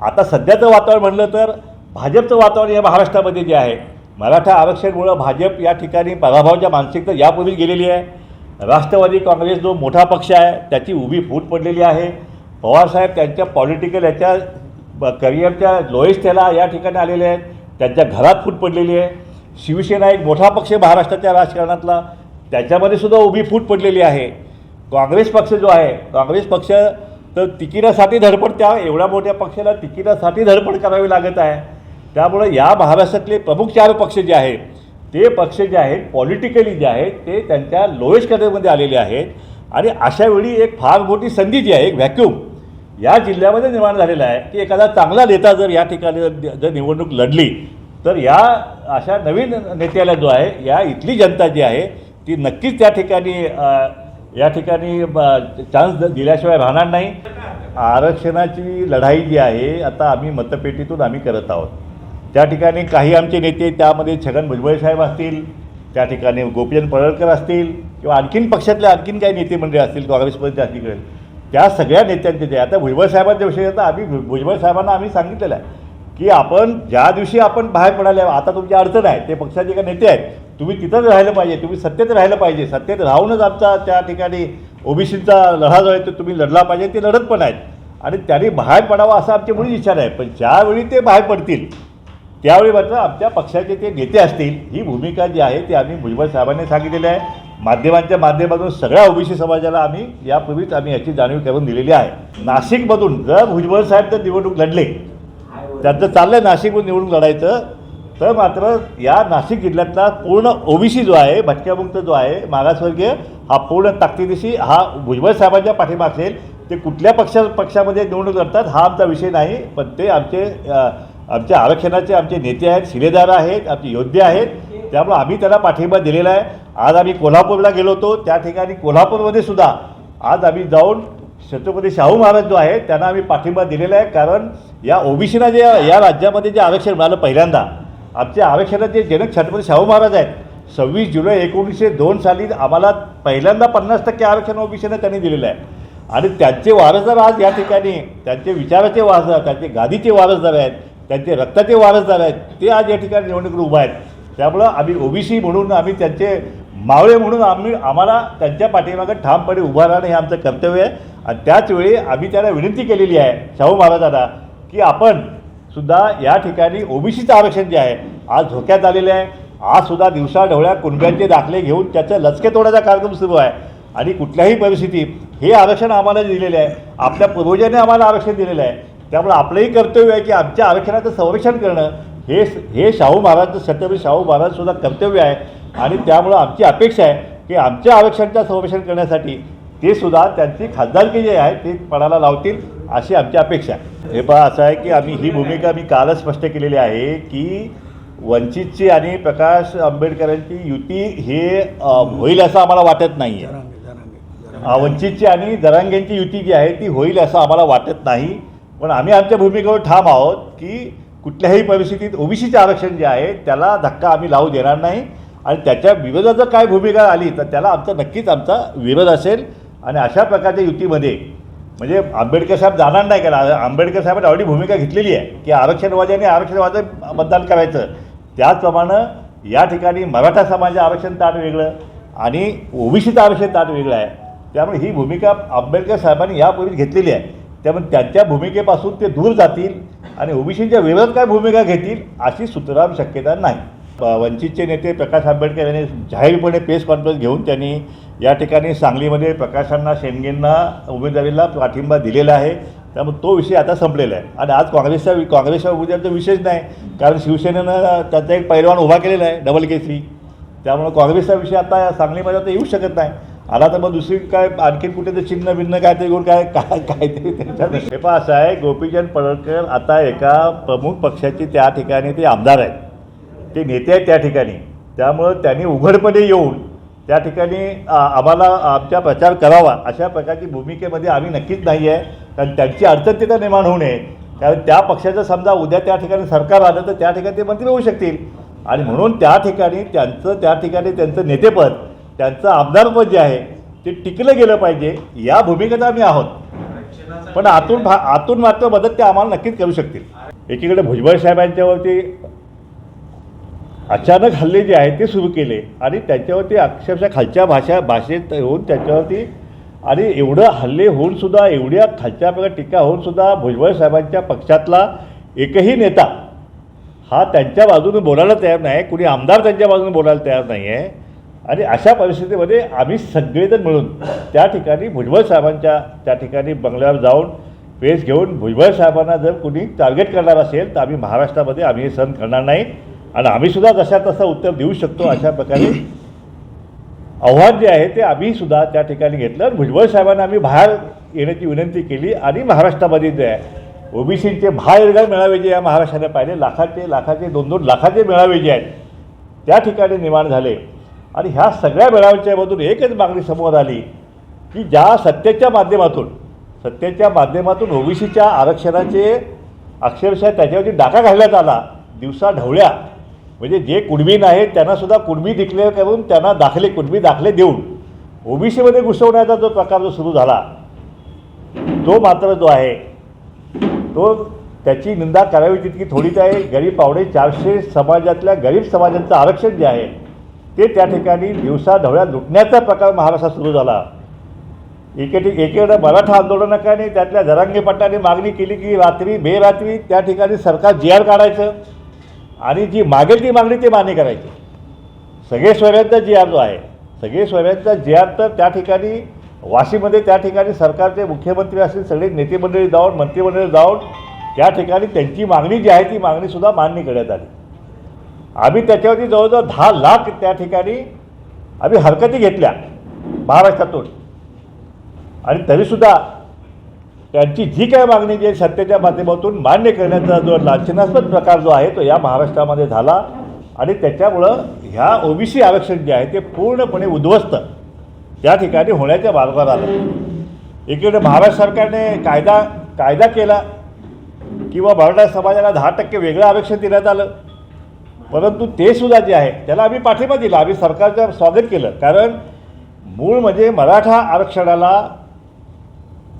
आता सध्याचं वातावरण म्हणलं तर भाजपचं वातावरण या महाराष्ट्रामध्ये जे आहे मराठा आरक्षणमुळं भाजप या ठिकाणी पराभवाच्या मानसिकता यापूर्वीच गेलेली आहे. राष्ट्रवादी काँग्रेस जो मोठा पक्ष आहे त्याची उभी फूट पडलेली आहे. पवारसाहेब त्यांच्या पॉलिटिकल याच्या ब- करिअरच्या लोएस्ट त्याला या ठिकाणी आलेले आहेत. त्यांच्या घरात फूट पडलेली आहे. शिवसेना एक मोठा पक्ष महाराष्ट्राच्या राजकारणातला त्याच्यामध्ये सुद्धा उभी फूट पडलेली आहे. काँग्रेस पक्ष जो आहे काँग्रेस पक्ष तर तिकिटासाठी धडपड त्या एवढ्या मोठ्या पक्षाला तिकिटासाठी धडपड करावी लागत आहे. त्यामुळं या महाराष्ट्रातले प्रमुख चार पक्ष जे आहेत ते पक्ष जे आहेत पॉलिटिकली जे आहेत ते त्यांच्या लोएस्ट कॅटेगरीमध्ये आलेले आहेत. आणि अशावेळी एक फार मोठी संधी जी आहे एक व्हॅक्यूम या जिल्ह्यामध्ये निर्माण झालेला आहे की एखादा चांगला नेता जर या ठिकाणी जर जर निवडणूक लढली तर या अशा नवीन नेत्याला जो आहे या इथली जनता जी आहे ती नक्कीच त्या ठिकाणी या ठिकाणी चान्स दिल्याशिवाय राहणार नाही. आरक्षणाची लढाई जी आहे आता आम्ही मतपेटीतून आम्ही करत आहोत. त्या ठिकाणी काही आमचे नेते त्यामध्ये छगन भुजबळ साहेब असतील त्या ठिकाणी गोपीचंद पडळकर असतील किंवा आणखीन पक्षातले आणखीन काही नेते मंडळी असतील काँग्रेसमध्ये असतील त्या सगळ्या नेत्यांचे आता भुजबळ साहेबांच्या विषयी आता आम्ही भु- भुजबळ साहेबांना आम्ही सांगितलेलं आहे की आपण ज्या दिवशी आपण बाहेर पडाले आता तुमची अडचण आहे ते पक्षाचे काही नेते आहेत तुम्ही तिथंच राहिलं पाहिजे तुम्ही सत्तेत राहिलं पाहिजे. सत्तेत राहूनच आमचा त्या ठिकाणी ओबीसीचा लढा जो आहे तो तुम्ही लढला पाहिजे ते लढत पण आहेत. आणि त्यांनी बाहेर पडावा असं आमची मुळीच इच्छा नाही. पण ज्यावेळी ते बाहेर पडतील त्यावेळी मात्र आमच्या पक्षाचे ते नेते असतील. ही भूमिका जी आहे ती आम्ही भुजबळ साहेबांनी सांगितलेली आहे. माध्यमांच्या माध्यमातून सगळ्या ओबीसी समाजाला आम्ही यापूर्वीच आम्ही याची जाणीव करून दिलेली आहे. नाशिकमधून जर भुजबळ साहेब जर निवडणूक लढले त्यांचं चाललं आहे नाशिकमधून निवडणूक लढायचं. तर मात्र या नाशिक जिल्ह्यातला पूर्ण ओबीसी जो आहे भटक्यामुक्त जो आहे मागासवर्गीय हा पूर्ण ताकदीशी हा भुजबळ साहेबांच्या पाठिंबा असेल ते कुठल्या पक्षा पक्षामध्ये निवडणूक करतात हा आमचा विषय नाही पण ते आमचे आमच्या आरक्षणाचे आमचे नेते आहेत शिलेदार आहेत आमचे योद्धे आहेत त्यामुळे आम्ही त्याला पाठिंबा दिलेला आहे. आज आम्ही कोल्हापूरला गेलो होतो त्या ठिकाणी कोल्हापूरमध्ये सुद्धा आज आम्ही जाऊन छत्रपती शाहू महाराज जो आहे त्यांना आम्ही पाठिंबा दिलेला आहे कारण या ओबीसीना जे या राज्यामध्ये जे आरक्षण मिळालं पहिल्यांदा आमच्या जे जनक छत्रपती शाहू महाराज आहेत सव्वीस जुलै एकोणीसशे दोन साली आम्हाला पहिल्यांदा पन्नास टक्के आरक्षण ओबीसीनं त्यांनी दिलेलं आहे. आणि त्यांचे वारसदार आज या ठिकाणी त्यांचे विचाराचे वारसदार त्यांचे गादीचे वारसदार आहेत त्यांचे रक्ताचे वारसदार आहेत ते आज या ठिकाणी निवडणुकीत उभा आहेत. त्यामुळं आम्ही ओबीसी म्हणून आम्ही त्यांचे मावळे म्हणून आम्ही आम्हाला त्यांच्या पाठीमागं ठामपणे उभा राहणं हे आमचं कर्तव्य आहे. आणि त्याचवेळी आम्ही त्यांना विनंती केलेली आहे शाहू महाराजांना की आपण सुद्धा या ठिकाणी ओबीसीचं आरक्षण जे आहे आज धोक्यात आलेलं आहे. आज सुद्धा दिवसा ढवळ्या कुणब्यांचे दाखले घेऊन त्याचं लचके तोडायचा कार्यक्रम सुरू आहे. आणि कुठल्याही परिस्थितीत हे आरक्षण आम्हाला दिलेलं आहे. आपल्या पूर्वजांनी आम्हाला आरक्षण दिलेलं आहे. त्यामुळे आपलंही कर्तव्य आहे की आमच्या आरक्षणाचं संरक्षण करणं हे हे शाहू महाराज छत्रपती शाहू महाराज सुद्धा कर्तव्य आहे. आणि त्यामुळं आमची अपेक्षा आहे की आमच्या आरक्षणाचं संरक्षण करण्यासाठी ते सुद्धा त्यांची खासदारकी जी आहे ती पणाला लावतील अशी आमची अपेक्षा आहे. हे पहा असं आहे की आम्ही ही भूमिका मी कालच स्पष्ट केलेली आहे की वंचितची आणि प्रकाश आंबेडकरांची युती हे होईल असं आम्हाला वाटत नाही आहे वंचितची आणि जरांगेंची युती जी आहे ती होईल असं आम्हाला वाटत नाही. पण आम्ही आमच्या भूमिकेवर ठाम आहोत की कुठल्याही परिस्थितीत ओबीसीचे आरक्षण जे आहे त्याला धक्का आम्ही लावू देणार नाही. आणि त्याच्या विरोधात जर काय भूमिका आली तर त्याला आमचा नक्कीच आमचा विरोध असेल. आणि अशा प्रकारच्या युतीमध्ये म्हणजे आंबेडकर साहेब जाणार नाही का? आंबेडकर साहेबांनी ऑलरेडी भूमिका घेतलेली आहे की आरक्षणवाद्यांनी आरक्षणवाद मतदान करायचं. त्याचप्रमाणे या ठिकाणी मराठा समाज आरक्षण ताट वेगळं आणि ओबीसीचं आरक्षण ताट वेगळं आहे. त्यामुळे ही भूमिका आंबेडकर साहेबांनी यापूर्वी घेतलेली आहे. त्यामुळे त्यांच्या भूमिकेपासून ते दूर जातील आणि ओबीसीच्या विरोधात काय भूमिका घेतील अशी सुतराम शक्यता नाही. वंचितचे नेते प्रकाश आंबेडकर यांनी जाहीरपणे प्रेस कॉन्फरन्स घेऊन त्यांनी या ठिकाणी सांगलीमध्ये प्रकाशांना शेंडेंना उमेदवारीला पाठिंबा दिलेला आहे. त्यामुळे तो विषय आता संपलेला आहे. आणि आज काँग्रेसचा काँग्रेसच्या उमेदवाराचा विषयच नाही. कारण शिवसेनेनं त्याचा एक पैलवान उभा केलेला आहे डबल केसरी. त्यामुळे काँग्रेसचा विषय आता सांगलीमध्ये आता येऊ शकत नाही. आला तर मग दुसरी काय आणखीन कुठे ते चिन्ह भिन्न काय ते घेऊन काय काय काहीतरी त्यांच्यात हे असं आहे गोपीचंद पडळकर आता एका प्रमुख पक्षाचे त्या ठिकाणी ते आमदार आहेत. ते नेते आहेत त्या ठिकाणी. त्यामुळं त्यांनी उघडपणे येऊन त्या ठिकाणी आम्हाला आमचा प्रचार करावा. अशा प्रकारची भूमिकेमध्ये आम्ही नक्कीच नाही आहे. कारण त्यांची अडचण तिथं निर्माण होऊ नये. कारण त्या पक्षाचं समजा उद्या त्या ठिकाणी सरकार आलं तर त्या ठिकाणी ते मंत्री होऊ शकतील. आणि म्हणून त्या ठिकाणी त्यांचं त्या ठिकाणी त्यांचं नेतेपद त्यांचं आमदारपद जे आहे ते टिकलं गेलं पाहिजे. या भूमिकेत आम्ही आहोत. पण आतून भा आतून मात्र मदत ते आम्हाला नक्कीच करू शकतील. एकीकडे भुजबळ साहेबांच्यावरती अचानक हल्ले जे आहेत ते सुरू केले आणि त्याच्यावरती अक्षरशः खालच्या भाषा भाषेत होऊन त्याच्यावरती आणि एवढं हल्ले होऊन सुद्धा एवढ्या खालच्या प्रकारे टीका होऊनसुद्धा भुजबळ साहेबांच्या पक्षातला एकही नेता हा त्यांच्या बाजूने बोलायला तयार नाही कुणी आमदार त्यांच्या बाजूने बोलायला तयार नाही आहे आणि अशा परिस्थितीमध्ये आम्ही सगळेजण मिळून त्या ठिकाणी भुजबळ साहेबांच्या त्या ठिकाणी बंगल्यावर जाऊन पेस घेऊन भुजबळ साहेबांना जर कुणी टार्गेट करणार असेल तर आम्ही महाराष्ट्रामध्ये आम्ही हे सहन करणार नाही. आणि आम्हीसुद्धा जशा तसं उत्तर देऊ शकतो अशा प्रकारे. आव्हान जे आहे ते आम्हीसुद्धा त्या ठिकाणी घेतलं आणि भुजबळ साहेबांना आम्ही बाहेर येण्याची विनंती केली आणि महाराष्ट्रामध्ये जे आहे ओबीसीचे बाहेर मेळावे जे या महाराष्ट्राने पाहिले लाखाचे लाखाचे दोन दोन लाखाचे मेळावे जे आहेत त्या ठिकाणी निर्माण झाले. आणि ह्या सगळ्या मेळाव्यांच्यामधून एकच मागणी समोर आली की ज्या सत्तेच्या माध्यमातून सत्तेच्या माध्यमातून ओबीसीच्या आरक्षणाचे अक्षरशः त्याच्यावरती डाका घालण्यात आला दिवसा ढवळ्या म्हणजे जे कुणबी आहेत त्यांनासुद्धा कुणबी डिक्लेअर करून त्यांना दाखले कुणबी दाखले देऊन ओबीसीमध्ये घुसवण्याचा जो प्रकार जो सुरू झाला तो मात्र जो आहे तो त्याची निंदा करावी तितकी थोडीच आहे. गरीब पावडे चारशे समाजातल्या गरीब समाजांचं आरक्षण जे आहे ते त्या ठिकाणी दिवसाढवळ्या लुटण्याचा प्रकार महाराष्ट्रात सुरू झाला. एके एकेकडे मराठा आंदोलनकाने त्यातल्या जरांगे पट्टाने मागणी केली की रात्री बेरात्री त्या ठिकाणी सरकार जी आर काढायचं. आणि जी मागेल ती मागणी ते मान्य करायची. सगळे स्वराज्याचा जे आर जो आहे सगळे स्वर्यांचा जे आर तर त्या ठिकाणी वाशीमध्ये त्या ठिकाणी सरकारचे मुख्यमंत्री असतील सगळे नेतेमंडळी जाऊन मंत्रिमंडळी जाऊन त्या ठिकाणी त्यांची मागणी जी आहे ती मागणीसुद्धा मान्य करण्यात आली. आम्ही त्याच्यावरती जवळजवळ दहा लाख त्या ठिकाणी आम्ही हरकती घेतल्या महाराष्ट्रातून. आणि तरीसुद्धा त्यांची जी काय मागणी जी आहे सत्तेच्या माध्यमातून मान्य करण्याचा जो लांछनास्पद प्रकार जो आहे तो या महाराष्ट्रामध्ये झाला. आणि त्याच्यामुळं ह्या ओबीसी आरक्षण जे आहे ते पूर्णपणे उद्ध्वस्त त्या ठिकाणी होण्याच्या मार्गावर आलं. एकीकडे महाराष्ट्र सरकारने कायदा कायदा केला किंवा मराठा समाजाला दहा टक्के वेगळं आरक्षण देण्यात आलं. परंतु ते सुद्धा जे आहे त्याला आम्ही पाठिंबा दिला. आम्ही सरकारचं स्वागत केलं. कारण मूळ म्हणजे मराठा आरक्षणाला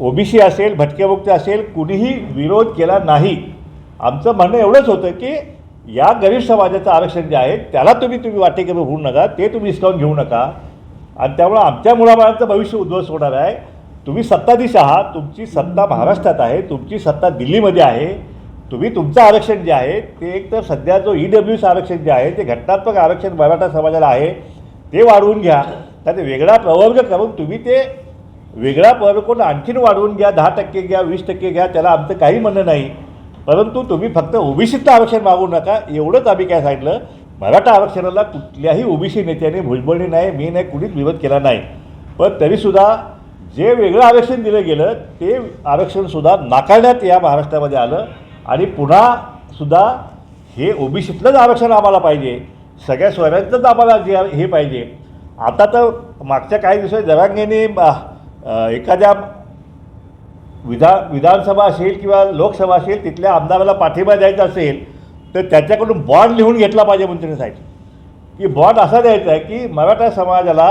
ओबीसी असेल भटकेमुक्त असेल कुणीही विरोध केला नाही. आमचं म्हणणं एवढंच होतं की या गरीब समाजाचं आरक्षण जे आहे त्याला तुम्ही तुम्ही वाटेकरी होऊ नका ते तुम्ही हिसकावून घेऊ नका. आणि त्यामुळं आमच्या मुलाबाळांचं भविष्य उद्ध्वस्त होणार आहे. तुम्ही सत्ताधीश आहात तुमची सत्ता महाराष्ट्रात आहे तुमची सत्ता दिल्लीमध्ये आहे तुम्ही तुमचं आरक्षण जे आहे ते एक तर सध्या जो ई डब्ल्यूचं आरक्षण जे आहे ते घटनात्मक आरक्षण मराठा समाजाला आहे ते वाढवून घ्या. त्यात वेगळा प्रवर्ग करून तुम्ही ते वेगळा प्रवर्ग कोण आणखीन वाढवून घ्या दहा टक्के घ्या वीस टक्के घ्या त्याला आमचं काही म्हणणं नाही. परंतु तुम्ही फक्त ओबीसीचं आरक्षण मागू नका एवढंच आम्ही काय सांगितलं. मराठा आरक्षणाला कुठल्याही ओबीसी नेत्याने भुजबळी नाही मी नाही कुणीच विरोध केला नाही. पण तरीसुद्धा जे वेगळं आरक्षण दिलं गेलं ते आरक्षणसुद्धा नाकारण्यात या महाराष्ट्रामध्ये आलं. आणि पुन्हा सुद्धा हे ओबीसीतलंच आरक्षण आम्हाला पाहिजे. सगळ्या स्वराज्याचंच आम्हाला जे हे पाहिजे. आता तर मागच्या काही दिवसात जरांगेने एखाद्या विधा विधानसभा असेल किंवा लोकसभा असेल तिथल्या आमदाराला पाठिंबा द्यायचा असेल तर त्याच्याकडून बॉन्ड लिहून घेतला पाहिजे मंत्री त्यांनी की बॉन्ड असा द्यायचा आहे की मराठा समाजाला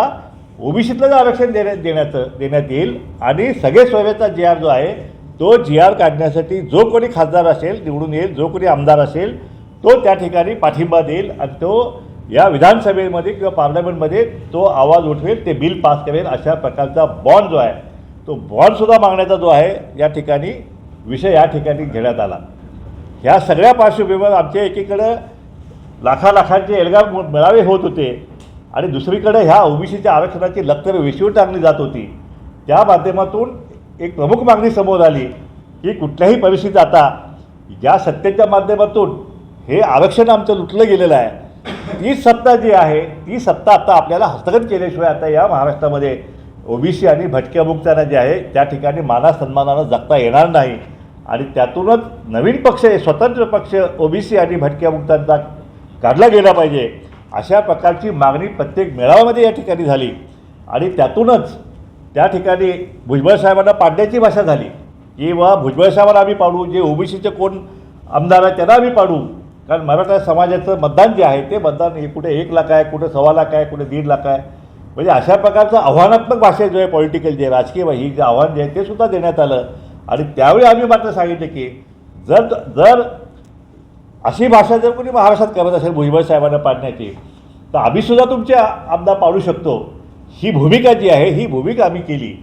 ओबीसीतलंच आरक्षण देण्यात देण्याचं देण्यात येईल आणि सगळे स्वयंचा जी आर जो आहे तो जी आर काढण्यासाठी जो कोणी खासदार असेल निवडून येईल जो कोणी आमदार असेल तो त्या ठिकाणी पाठिंबा देईल आणि तो या विधानसभेमध्ये किंवा पार्लमेंटमध्ये तो आवाज उठवेल ते बिल पास करेल अशा प्रकारचा बॉन्ड जो आहे तो बॉन्डसुद्धा मागण्याचा जो आहे या ठिकाणी विषय या ठिकाणी घेण्यात आला. ह्या सगळ्या पार्श्वभूमीवर आमच्या एकीकडं लाखा लाखांचे एल्गार मेळावे होत होते आणि दुसरीकडे ह्या ओबीसीच्या आरक्षणाची लक्तर वेशीवर टाकली जात होती. त्या माध्यमातून एक प्रमुख मागणी समोर आली की कुठल्याही परिस्थितीत आता ज्या सत्तेच्या माध्यमातून हे आरक्षण आमचं लुटलं गेलेलं आहे ती सत्ता जी आहे ती सत्ता आता आपल्याला हस्तगत केल्याशिवाय आता या महाराष्ट्रामध्ये ओबीसी आणि भटक्या मुक्तांना जे आहे त्या ठिकाणी माना सन्मानानं जगता येणार नाही. आणि त्यातूनच नवीन पक्ष स्वतंत्र पक्ष ओबीसी आणि भटक्या मुक्तांचा काढला गेला पाहिजे. अशा प्रकारची मागणी प्रत्येक मेळाव्यामध्ये या ठिकाणी झाली. आणि त्यातूनच त्या ठिकाणी भुजबळ साहेबांना पाडण्याची भाषा झाली. की बा भुजबळ साहेबांना आम्ही पाडू जे ओबीसीचे कोण आमदार आहेत त्यांना आम्ही पाडू. कारण मराठा समाजाचं मतदान जे आहे ते मतदान हे कुठे एक लाख आहे कुठे सव्वा लाख आहे कुठे दीड लाख आहे. म्हणजे अशा प्रकारचं आव्हानात्मक भाषा जो आहे पॉलिटिकल जे राजकीय ही जे आव्हान जे आहे ते सुद्धा देण्यात आलं. आणि त्यावेळी आम्ही मात्र सांगितलं की जर जर अशी भाषा जर कोणी महाराष्ट्रात करत असेल भुजबळ साहेबांना पाडण्याची तर आम्हीसुद्धा तुमचे आमदार पाडू शकतो. ही भूमिका जी आहे ही भूमिका आम्ही केली.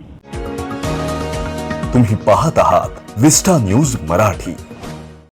तुम्ही पाहत आहात विस्टा न्यूज मराठी.